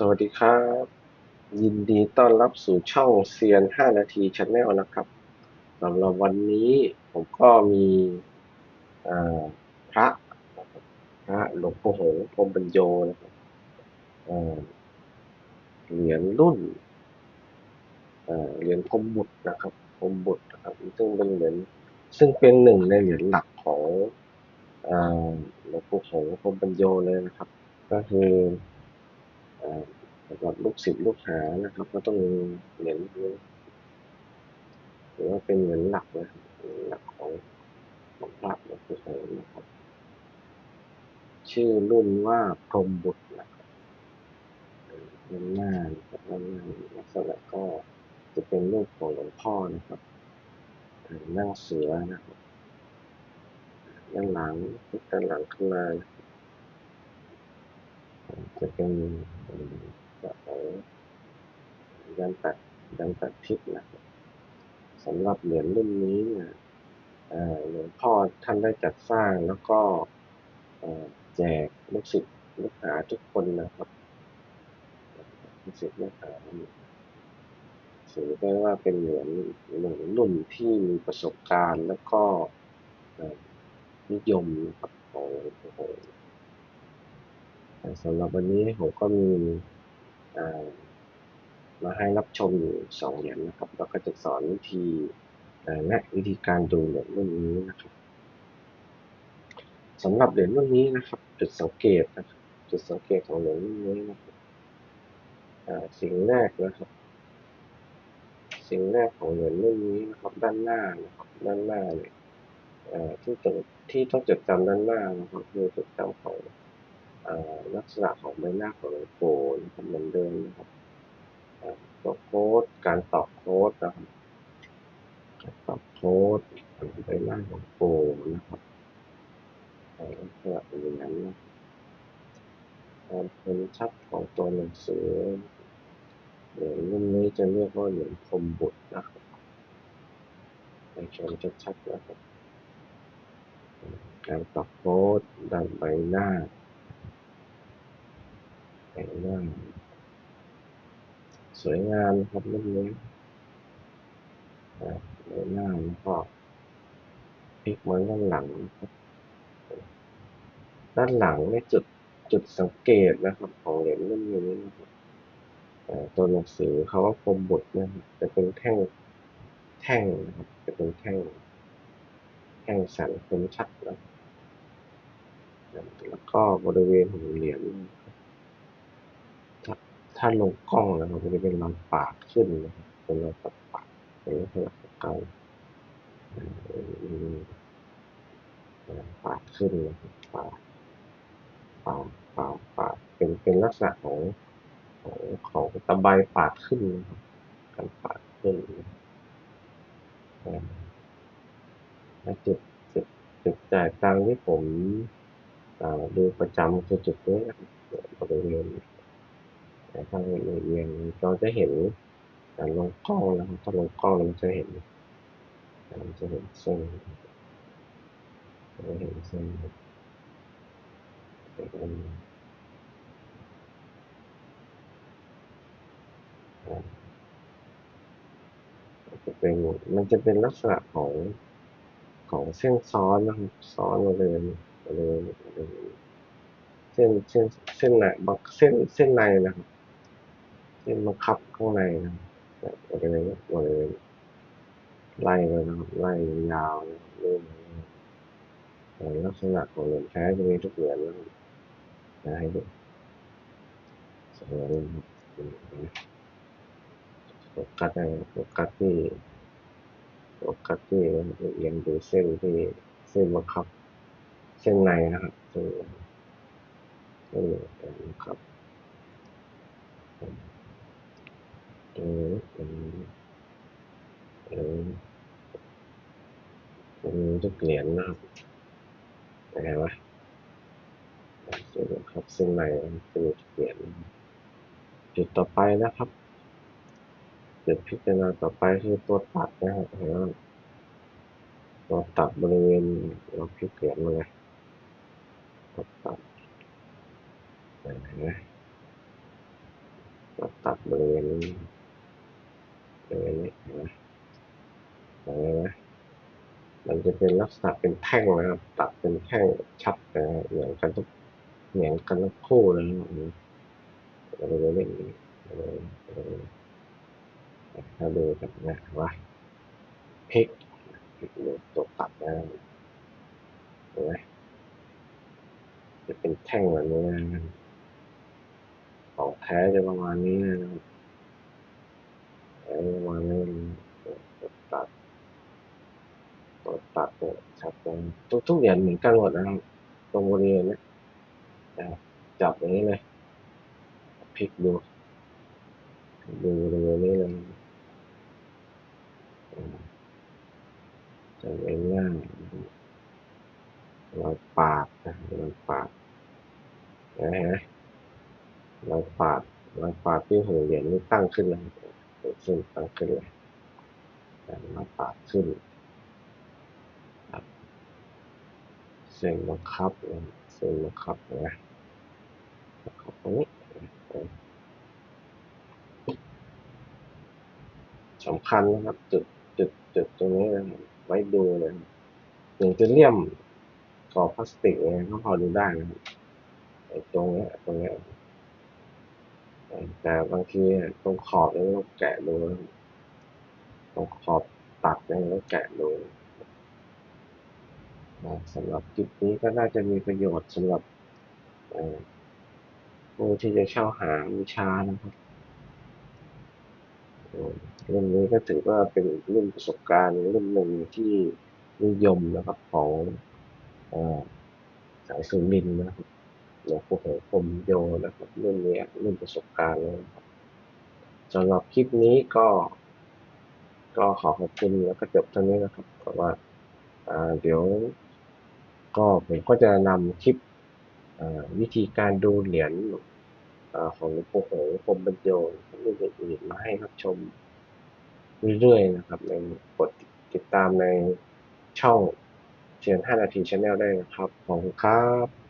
สวัสดีครับ ยินดีต้อนรับสู่ช่องเซียน 5 นาทีชาแนลนะครับสำหรับวันนี้ผมก็มีพระพระหลวงปู่หงพรมบรรโยนะครับเหรียญรุ่นเหรียญพรมบุตรนะครับพรมบุตรนะครับซึ่งเป็นเหรียญซึ่งเป็นหนึ่งในเหรียญหลักของหลวงปู่หงพรมบรรโยเลยนะครับ ก็คือ อ่าสำหรับลูกศิษย์ลูกหานะครับ ก็ต้องเหรียญนี้ถือว่าเป็นเหรียญหลักนะครับเหรียหลักของของพระหลวงปู่หงส์นะครับ ชื่อรุ่นว่าพรมบุตรนะครับด้านหน้านะครับด้านหน้าลักษณะก็จะเป็นรูปของหลวงพ่อนะครับนั่งเสือนะครับด้านหลังด้านหลังข้างใน จะเป็นแบบของยันตัดยันตัดทิศนะครับสำหรับเหรียญรุ่นนี้เนี่ยหลวงพ่อท่านได้จัดสร้างแล้วก็แจกลูกศิษย์ลูกหาทุกคนนะครับลูกศิษย์ลูกหาถือได้ว่าเป็นเหรียญหนึ่งรุ่นที่มีประสบการณ์แล้วก็นิยมนะครับของหลวงปู่ห สำหรับวันนี้ผมก็มีมาให้รับชมอยู่สองเหรียญนะครับ แล้วก็จะสอนวิธีเอ่อและวิธีการดูเหรียญรุ่นนี้นะครับสำหรับเหรียญรุ่นนี้นะครับจุดสังเกตนะครับจุดสังเกตของเหรียญรุ่นนี้นะครับสิ่งแรกนะครับ สิ่งแรกของเหรียญรุ่นนี้นะครับ ด้านหน้านะครับด้านหน้าเนี่ยเอ่อที่ที่ต้องจดจำด้านหน้านะครับคือจดจำของ ลักษณะของใบหน้าของหลวงปู่นะครับเหมือนเดิมนะครับเอ่อตัวโค้ดการตอบโค้ดนะครับการตอบโค้ดใบหน้าของปู่นะครับอ่อลักษณะอย่างนั้นนะความคมชัดของตัวหนังสือเหรียญรุ่นนี้จะเรียกว่าเหรียญพรมบุตรนะครับให้ชมชัดๆนะครับการตัดโพสต์ด้านใบหน้า ใบหน้า สวยงามนะครับรุ่นนี้อ่าใบหน้าแล้วก็พลิกมาด้านหลังครับด้านหลังในจุดจุดสังเกตนะครับของเหรียญรุ่นนี้นะครับอ่าตัวหนังสือเขาว่าพรหมบุตรนะครับจะเป็นแท่งแท่งนะครับจะเป็นแท่งแท่งสันคมชัดนะแล้วก็บริเวณของเหรียญ ถ้าลงกล้องนะครับมันจะเป็นรอยปาดขึ้นนะครับเป็นรอยปาดปาดเป็นลักษณะของเกาอ่าอืมอ่าปาดขึ้นนะครับปาดปาดปาดปาดเป็นเป็นลักษณะของของของตะไบปาดขึ้นนะครับการปาดขึ้นและจุดจุดจุดจ่ายตังค์ที่ผมดูประจำคือจุดนี้นะครับบริเวณ แต่ถ้าเอียงเราจะเห็นการลงกล้องนะครับถ้าลงกล้องเราจะเห็นเราจะเห็นเส้นจะเห็นเส้นเป็นจะเป็นมันจะเป็นลักษณะของของเส้นซ้อนนะครับซ้อนบริเวณบริเวณบริเส้นเส้นเส้นในบางเส้นเส้นในนะครับ เส้นบังคับข้างในนะครับแบบบริเวณบริเวณไล่ไปนะครับไล่ยาวเรื่อยๆในลักษณะของเหรียญแท้จะมีทุกเหรียญนะครับนะให้ดูสวยเลยครับโฟกัสนะครับโฟกัสที่โฟกัสที่เอียงดูเส้นที่เส้นบังคับ เส้นในนะครับเส้นในเส้นในนะครับ ตรงนี้ตรงนี้ตรงนี้ตรงนี้ทุกเหรียญนะครับเห็นไหมเส้นบังคับเส้นในนะครับจะมีทุกเหรียญจุดต่อไปนะครับจุดพิจารณาต่อไปคือตัวตัดนะครับเห็นไหมตัวตัดบริเวณเราพลิกเหรียญมาเลยตัวตัดเห็นไหมเราตัดบริเวณนี้ บริเวณนี้เห็นไหมเห็นไหมมันจะเป็นลักษณะเป็นแท่งนะครับตัดเป็นแท่งชัดนะฮะเหมือนกันทุกเหมือนกันทุกคู่เลยนะบริเวณนี้บริเวณบริเวณถ้าดูแบบนี้ว่าพลิกพลิกดูตัวตัดนะเห็นไหมจะเป็นแท่งแบบนี้นะของแท้จะประมาณนี้นะครับแท้ประมาณนี้ตัวตัด ตัวตัดเนี่ยชัดเลยทุกทุกเหรียญเหมือนกันหมดนะครับตรงบริเวณนี้จับอย่างนี้เลยพลิกดูดูบริเวณนี้เลยอืมจะเองง่ายรอยปาดนะรอยปาดนะฮะรอยปาดรอยปาดที่หัวเหรียญนี่ตั้งขึ้นเลยขึ้นตั้งขึ้นเลยรอยปาดขึ้นครับ เส้นบังคับเส้นบังคับนะบังคับตรงนี้สำคัญนะครับจุดจุดจุดตรงนี้นะครับไว้ดูเลยอย่างจะเลี่ยมขอบพลาสติกเนี่ยก็พอดูได้นะครับไอ้ตรงเนี้ยตรงเนี้ยแต่บางทีตรงขอบเนี่ยต้องแกะดูตรงขอบตัดเนี่ยต้องแกะดู สำหรับคลิปนี้ก็น่าจะมีประโยชน์สำหรับผู้ที่จะเช่าหาวิชานะครับอืมรุ่นนี้ก็ถือว่าเป็นเรุ่นประสบการณ์เรุ่นหนึ่งที่นิยมนะครับของอสายสุรินนะครับหลวงปู่โหพรมโยนะครับเรุ่นนี้เรุ่นประสบการณ์เลยนะครับสำหรับคลิปนี้ก็ ก็ขอขอบคุณแล้วก็จบเท่านี้นะครับเพราะว่าเดี๋ยว ก็ผมก็จะนำคลิปวิธีการดูเหรียญของหลวงปู่โหพรมบรรโยรุ่นอื่นๆมาให้รับชมเรื่อยๆนะครับ ในกดติดตามในช่องเชียน5นาทีชาแนลได้นะครับ ขอบคุณครับ